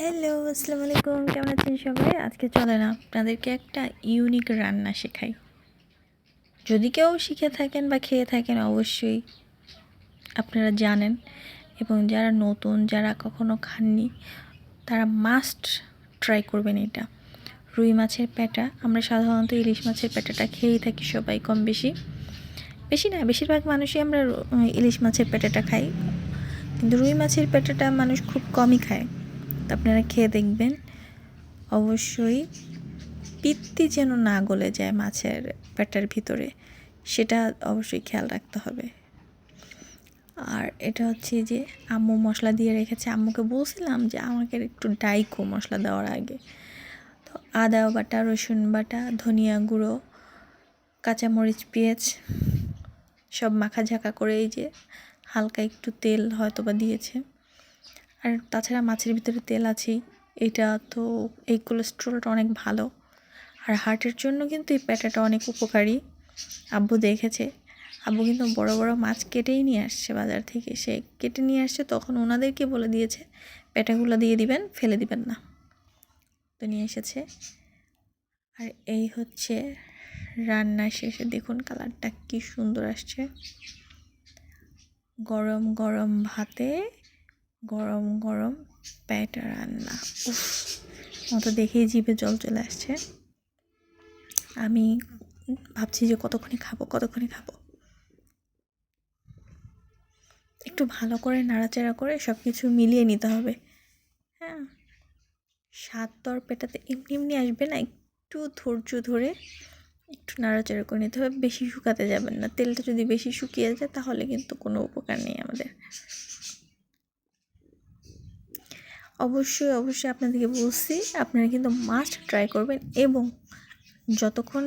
Hello আসসালামু আলাইকুম কেমন আছেন সবাই? আজকে চলে না আপনাদেরকে একটা ইউনিক রান্না শেখাই। যদি কেউ শিখে থাকেন বা খেয়ে থাকেন, অবশ্যই আপনারা জানেন। এবং যারা নতুন, যারা কখনো খাননি, তারা মাস্ট ট্রাই করবেন এটা। রুই মাছের পেটা আমরা সাধারণত ইলিশ মাছের পেটাটা খেয়েই থাকি সবাই কম বেশি বেশি না, বেশিরভাগ মানুষই আমরা ইলিশ মাছের পেটাটা খাই। কিন্তু রুই মাছের পেটাটা মানুষ খুব কমই খায়। তো আপনারা খেয়ে দেখবেন। অবশ্যই পিত্তি যেন না গলে যায় মাছের পেটার ভিতরে, সেটা অবশ্যই খেয়াল রাখতে হবে। আর এটা হচ্ছে যে আম্মু মশলা দিয়ে রেখেছে। আম্মুকে বলছিলাম যে আমাকে একটু ডাইকো মশলা দেওয়ার আগে। তো আদা বাটা, রসুন বাটা, ধনিয়া গুঁড়ো, কাঁচামরিচ, পেঁয়াজ সব মাখা ঝাঁকা করে এই যে হালকা একটু তেল হয়তো বা দিয়েছে। আর তাছাড়া মাছের ভিতরে তেল আছেই এটা তো এই কোলেস্ট্রলটা অনেক ভালো। আর হার্টের জন্য কিন্তু এই প্যাটাটা অনেক উপকারী। আব্বু দেখেছে, আব্বু কিন্তু বড় বড় মাছ কেটেই নিয়ে আসছে বাজার থেকে। সে কেটে নিয়ে আসছে, তখন ওনাদেরকে বলে দিয়েছে প্যাটাগুলো দিয়ে দিবেন, ফেলে দিবেন না। তো নিয়ে এসেছে। আর এই হচ্ছে রান্না শেষে, দেখুন কালারটা কি সুন্দর আসছে। গরম গরম ভাতে গরম গরম প্যাটা রান্না। উফ মতো দেখেই জিভে জল চলে আসছে। আমি ভাবছি যে কতক্ষণে খাব কতক্ষণে খাব। একটু ভালো করে নাড়াচাড়া করে সব কিছু মিলিয়ে নিতে হবে। হ্যাঁ স্বাদ তর পেটাতে এমনি এমনি আসবে না, একটু ধৈর্য ধরে একটু নাড়াচাড়া করে নিতে হবে। বেশি শুকাতে যাবেন না। তেলটা যদি বেশি শুকিয়ে যায় তাহলে কিন্তু কোনো উপকার নেই আমাদের। অবশ্যই অবশ্যই আপনাদেরকে বলছি, আপনারা কিন্তু মাস্ট ট্রাই করবেন এবং যতক্ষণ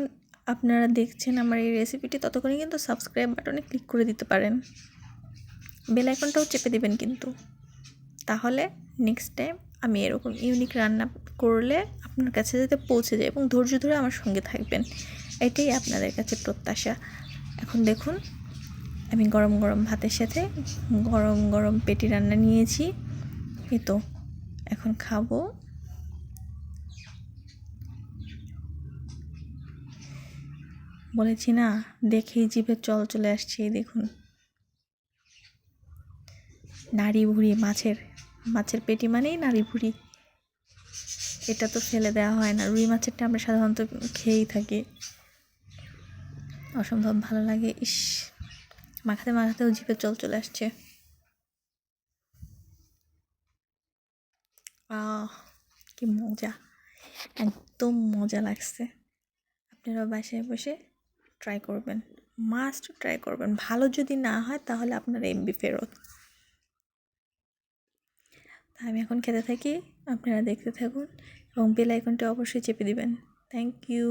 আপনারা দেখছেন আমার এই রেসিপিটি ততক্ষণই কিন্তু সাবস্ক্রাইব বাটনে ক্লিক করে দিতে পারেন। বেল আইকনটাও চেপে দেবেন কিন্তু। তাহলে নেক্সট টাইম আমি এরকম ইউনিক রান্না করলে আপনার কাছে যাতে পৌঁছে যায় এবং ধৈর্য ধরে আমার সঙ্গে থাকবেন, এটাই আপনাদের কাছে প্রত্যাশা। এখন দেখুন, আমি গরম গরম ভাতের সাথে গরম গরম পেটি রান্না নিয়েছি। এই তো। এখন খাব। বলেছি না, দেখেই জিভে চল চলে আসছে দেখুন। নাড়ি ভুড়ি, মাছের মাছের পেটি মানেই নাড়ি ভুড়ি। এটা তো ফেলে দেওয়া হয় না, রুই মাছেরটা আমরা সাধারণত খেয়েই থাকি। অসম্ভব ভালো লাগে, ইস। মাখাতে মাখাতেও জিভে চল চলে আসছে। কি মজা। একদম মজা লাগছে। আপনারা বাসায় বসে ট্রাই করবেন। মাস্ট ট্রাই করবেন। ভালো যদি না হয়, তাহলে আপনার এমবি ফেরত। তা আমি এখন খেতে থাকি। আপনারা দেখতে থাকুন এবং বেল আইকনটি অবশ্যই চেপে দিবেন। Thank you